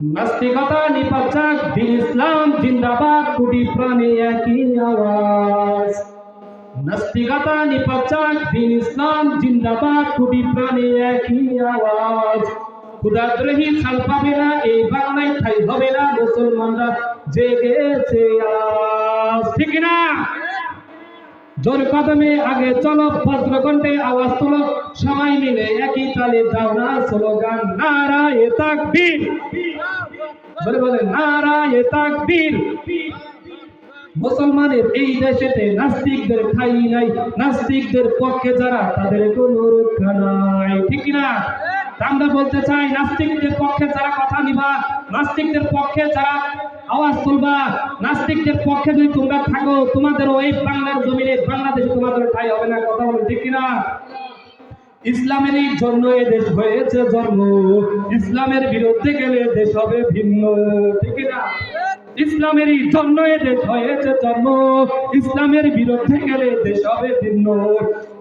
নাস্তিকতা নিপাচাক, দিন ইসলাম জিন্দাবাদ, কুটি প্রাণে একই আওয়াজ। নাস্তিকতা নিপাচাক, দিন ইসলাম জিন্দাবাদ, কুটি প্রাণে একই আওয়াজ। ক্ষুদাদ্রোহী ছাল পাবে না, এই বাংলায় ঠাই হবে না মুসলমানরা, জেগেছে আজ ঠিক না জোর কদমে আগে চলো বজ্র কণ্ঠে আওয়াজ তোলো। সবাই মিলে একই তালে দাও না স্লোগান, নারায়ে তাকবীর। বলে বলে, নারায়ে তাকবীর। মুসলমানের এই দেশেতে নাস্তিকদের ঠাই নাই। নাস্তিকদের পক্ষে যারা, তাদের কোনো রক্ষা নাই। ঠিক না আমরা বলতে চাই, নাস্তিকদের পক্ষে যারা কথা নিবা, নাস্তিকদের পক্ষে যারা আওয়াজ তুলবা, নাস্তিকদের পক্ষে যদি তোমরা থাকো তোমাদের ওই বাংলার জমিনে ঠাই হবে না, কথা ঠিক না ইসলামেরই জন্য এ দেশ হয়েছে জন্ম। ইসলামের বিরুদ্ধে গেলে দেশ হবে ভিন্ন, ঠিক জন্য এ দেশ হয়েছে জন্ম। ইসলামের বিরুদ্ধে গেলে দেশ হবে ভিন্ন।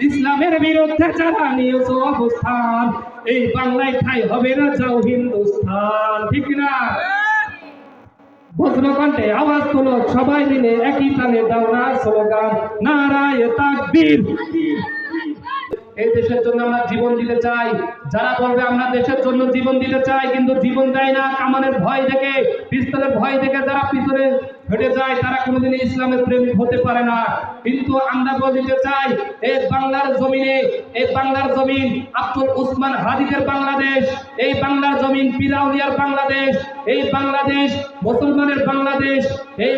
ইসলামের বিরুদ্ধে যারা নিয়েছে অবস্থান, এই বাংলায় ঠাই হবে না যাও হিন্দুস্থান, ঠিক না বজ্রকণ্ঠে আওয়াজ তোলো সবাই মিলে একই তালে দাও না স্লোগান। নারায় তাকবীর। এই দেশের জন্য আমরা জীবন দিতে চাই। যারা বলবে আমরা দেশের জন্য জীবন দিতে চাই, কিন্তু জীবন দেয় না, কামানের ভয় থেকে পিস্তলের ভয় থেকে যারা পিছনে হেঁটে যায়, তারা কোনোদিন ইসলামের প্রেমিক হতে পারে না। কিন্তু আমরা বলতে চাই, এই বাংলার জমিনে, এই বাংলার জমিন, আব্দুল উসমান হাদিদের বাংলাদেশ, এই বাংলার জমিন পিরাউলিয়ার বাংলাদেশ, এই বাংলাদেশ, মুসলমানের বাংলাদেশ এই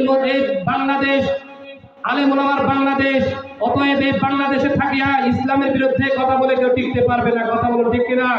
বাংলাদেশ আলেমুলামার বাংলাদেশ, অতএব এই বাংলাদেশে থাকিয়া ইসলামের বিরুদ্ধে কথা বলে কেউ টিকতে পারবে না, কথা বলো ঠিক কিনা?